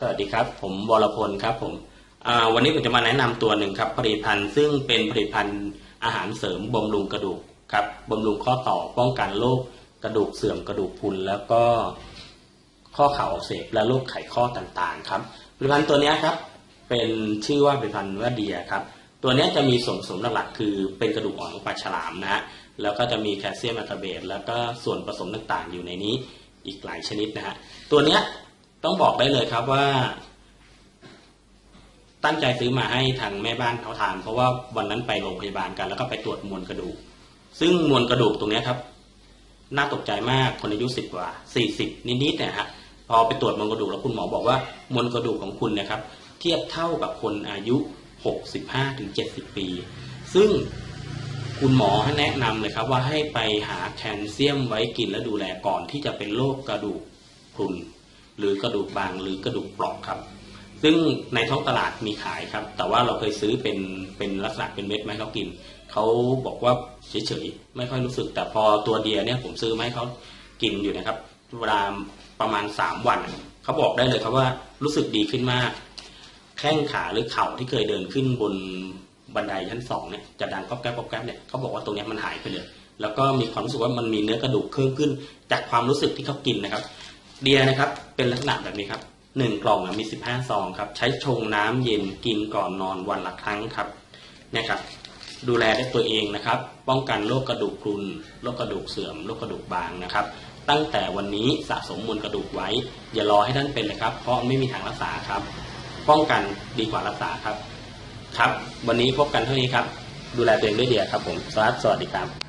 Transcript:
สวัสดีครับ ผมวรพลครับผมวันนี้ผมจะมาแนะนำตัวหนึ่งครับ ผลิตภัณฑ์ซึ่งเป็นผลิตภัณฑ์อาหารเสริมบำรุงกระดูกครับบำรุงข้อต่อป้องกันโรคกระดูกเสื่อมกระดูกพุนแล้วก็ข้อเข่าอักเสบและโรคไขข้อต่างๆ ครับผลิตภัณฑ์ตัวนี้ครับ เป็นชื่อว่าผลิตภัณฑ์ว่าเดียครับ ตัวนี้จะมีส่วนผสมหลักๆคือเป็นกระดูกอ่อนของปลาฉลามนะฮะแล้วก็จะมีแคลเซียมอะคาเบตแล้วก็ส่วนผสมต่างๆ อยู่ในนี้อีกหลายชนิดนะฮะตัวนี้ ต้องบอกได้เลยครับว่า ตั้งใจซื้อมาให้ทางแม่บ้านเขาทานเพราะว่าวันนั้นไปโรงพยาบาลกัน แล้วก็ไปตรวจมวลกระดูก ซึ่งมวลกระดูกตรงนี้ครับ น่าตกใจมากคนอายุสิบกว่าสี่สิบนิดๆเนี่ยฮะพอไปตรวจมวลกระดูกแล้วคุณหมอบอกว่ามวลกระดูกของคุณนะครับ เทียบเท่ากับคนอายุหกสิบห้าถึงเจ็ดสิบปี ซึ่งคุณหมอให้แนะนำเลยครับว่าให้ไปหาแคลเซียมไว้กินและดูแลก่อนที่จะเป็นโรคกระดูกพรุน หรือกระดูกบางหรือกระดูกเปราะครับ ซึ่งในท้องตลาดมีขายครับ แต่ว่าเราเคยซื้อเป็นเป็นลักษณะเป็นเม็ดไหมเขากินเขาบอกว่าเฉยๆไม่ค่อยรู้สึก แต่พอตัวเดียเนี่ยผมซื้อมาให้เขากินอยู่นะครับเวลาประมาณสามวันเขาบอกได้เลยครับว่ารู้สึกดีขึ้นมาก แข้งขาหรือเข่าที่เคยเดินขึ้นบนบันไดชั้นสองเนี่ยจะดังก๊อบแก๊บก๊อบแก๊บเนี่ยเขาบอกว่าตรงนี้มันหายไปเลย แล้วก็มีความรู้สึกว่ามันมีเนื้อกระดูกเพิ่มขึ้น จากความรู้สึกที่เขากินนะครับ เดียนะครับเป็นลักษณะแบบนี้ครับหนึ่งกล่องมีสิบห้าซองครับ ใช้ชงน้ำเย็นกินก่อนนอนวันละครั้งครับเนี่ยครับ ดูแลได้ตัวเองนะครับ ป้องกันโรคกระดูกพรุนโรคกระดูกเสื่อมโรคกระดูกบางนะครับ ตั้งแต่วันนี้สะสมมวลกระดูกไว้ อย่ารอให้ท่านเป็นเลยครับ เพราะไม่มีทางรักษาครับ ป้องกันดีกว่ารักษาครับ ครับ วันนี้พบกันเท่านี้ครับ ดูแลตัวเองด้วยเดียครับผมสวัสดีครับ